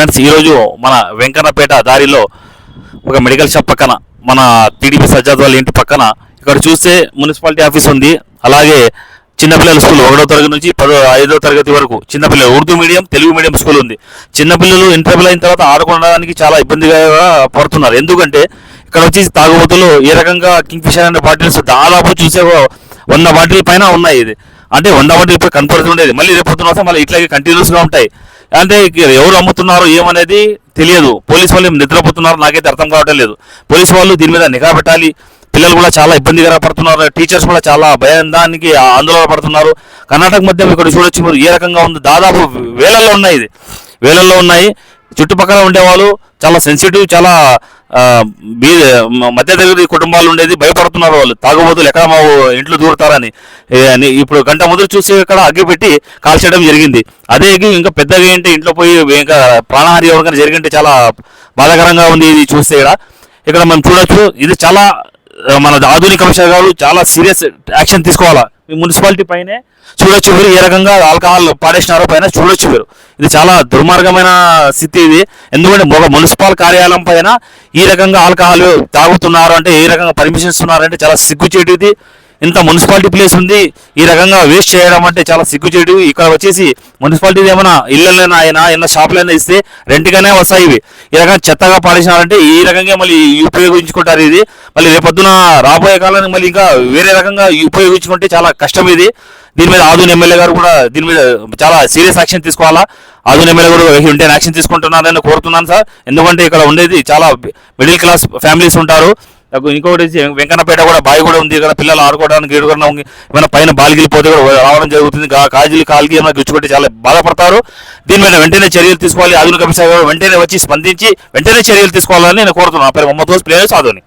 Friends ఈరోజు మన వెంకన్నపేట దారిలో ఒక మెడికల్ షాప్ పక్కన మన టీడీపీ సజ్జాద్ వాళ్ళ ఇంటి పక్కన ఇక్కడ చూస్తే మున్సిపాలిటీ ఆఫీస్ ఉంది. అలాగే చిన్నపిల్లల స్కూల్ ఒకటో తరగతి నుంచి పదో ఐదో తరగతి వరకు చిన్నపిల్లలు Urdu medium Telugu medium school ఉంది. చిన్నపిల్లలు ఇంటర్వ్యూల్ అయిన తర్వాత ఆడుకోవడానికి చాలా ఇబ్బందిగా పడుతున్నారు. ఎందుకంటే ఇక్కడ వచ్చి తాగుబోతులు ఏ రకంగా కింగ్ ఫిషర్ అనే బాటిల్స్ దాదాపు చూసే వంద బాటిల్ పైన ఉన్నాయి ఇది. అంటే వంద బాటిల్ ఇప్పుడు కనపడుతుండేది. మళ్ళీ రేపు పొద్దున వస్తే మళ్ళీ ఇట్లాగే కంటిన్యూస్గా ఉంటాయి. అంటే ఎవరు అమ్ముతున్నారు ఏమనేది తెలియదు. పోలీస్ వాళ్ళు నిద్రపోతున్నారు. నాకైతే అర్థం కావటం లేదు. పోలీస్ వాళ్ళు దీని మీద నిఘా పెట్టాలి. పిల్లలు కూడా చాలా ఇబ్బందిగా పడుతున్నారు. టీచర్స్ కూడా చాలా భయందానికి ఆందోళన పడుతున్నారు. కర్ణాటక మధ్య ఇక్కడ చూడొచ్చు మీరు ఏ రకంగా ఉంది. దాదాపు వేలల్లో ఉన్నాయి ఇది. వేలల్లో ఉన్నాయి. చుట్టుపక్కల ఉండేవాళ్ళు చాలా సెన్సిటివ్ చాలా బీ మ- మధ్యతరగతి కుటుంబాలు ఉండేది భయపడుతున్నారు వాళ్ళు. తాగుబోతులు ఎక్కడ మా ఇంట్లో దూరుతారని. అని ఇప్పుడు గంట ముందు చూసి ఇక్కడ అగ్గి పెట్టి కాల్చడం జరిగింది. అదే అగ్గి ఇంకా పెద్దగా ఏంటి ఇంట్లో పోయి ఇంకా ప్రాణహాని ఎవరికైనా జరిగింటే చాలా బాధాకరంగా ఉంది ఇది చూస్తే ఇక్కడ. ఇక్కడ మనం చూడొచ్చు ఇది చాలా మన ఆధునిక విషయాలు చాలా సీరియస్ యాక్షన్ తీసుకోవాలా? ఈ మున్సిపాలిటీ పైనే చూడొచ్చు మీరు ఏ రకంగా ఆల్కహాల్ పాడేసినారో పైన చూడొచ్చు మీరు. ఇది చాలా దుర్మార్గమైన స్థితి ఇది. ఎందుకంటే ఒక మున్సిపల్ కార్యాలయం పైన ఈ రకంగా ఆల్కహాల్ తాగుతున్నారు అంటే ఏ రకంగా పర్మిషన్ ఇస్తున్నారు అంటే చాలా సిగ్గుచేటిది ఇంత మున్సిపాలిటీ ప్లేస్ ఉంది ఈ రకంగా వేస్ట్ చేయడం అంటే చాలా సిగ్గుచేటు. ఇక్కడ వచ్చేసి మున్సిపాలిటీ ఏమైనా ఇళ్ళైనా అయినా ఏమైనా షాపులైనా ఇస్తే రెంట్గానే వస్తాయి ఇవి. ఈ రకంగా చెత్తగా పాడేసినారంటే ఈ రకంగా మళ్ళీ ఉపయోగించుకుంటారు ఇది. మళ్ళీ రేపొద్దున రాబోయే కాలానికి మళ్ళీ ఇంకా వేరే రకంగా ఉపయోగించుకుంటే చాలా కష్టం ఇది. దీని మీద ఆదూన్ ఎమ్మెల్యే గారు కూడా దీని మీద చాలా సీరియస్ యాక్షన్ తీసుకోవాలా? ఆదూన్ ఎమ్మెల్యే కూడా ఉంటే యాక్షన్ తీసుకుంటున్నారని కోరుతున్నాను సార్. ఎందుకంటే ఇక్కడ ఉండేది చాలా మిడిల్ క్లాస్ ఫ్యామిలీస్ ఉంటారు. ఇంకొకటి వెంకన్నపేట కూడా బావి కూడా ఉంది ఇక్కడ పిల్లలు ఆడుకోవడానికి ఏడుకోవడం ఏమైనా పైన బాలిగిలిపోతే కూడా రావడం జరుగుతుంది. కాజీలు కాలికి ఏమైనా గుచ్చుకుంటే చాలా బాధపడతారు. దీని మీద వెంటనే చర్యలు తీసుకోవాలి. ఆధునిక కమిషనర్ వెంటనే వచ్చి స్పందించి వెంటనే చర్యలు తీసుకోవాలని నేను కోరుతున్నాను. నా పేరు మొహమ్మద్ ప్లేయర్స్ ఆధుని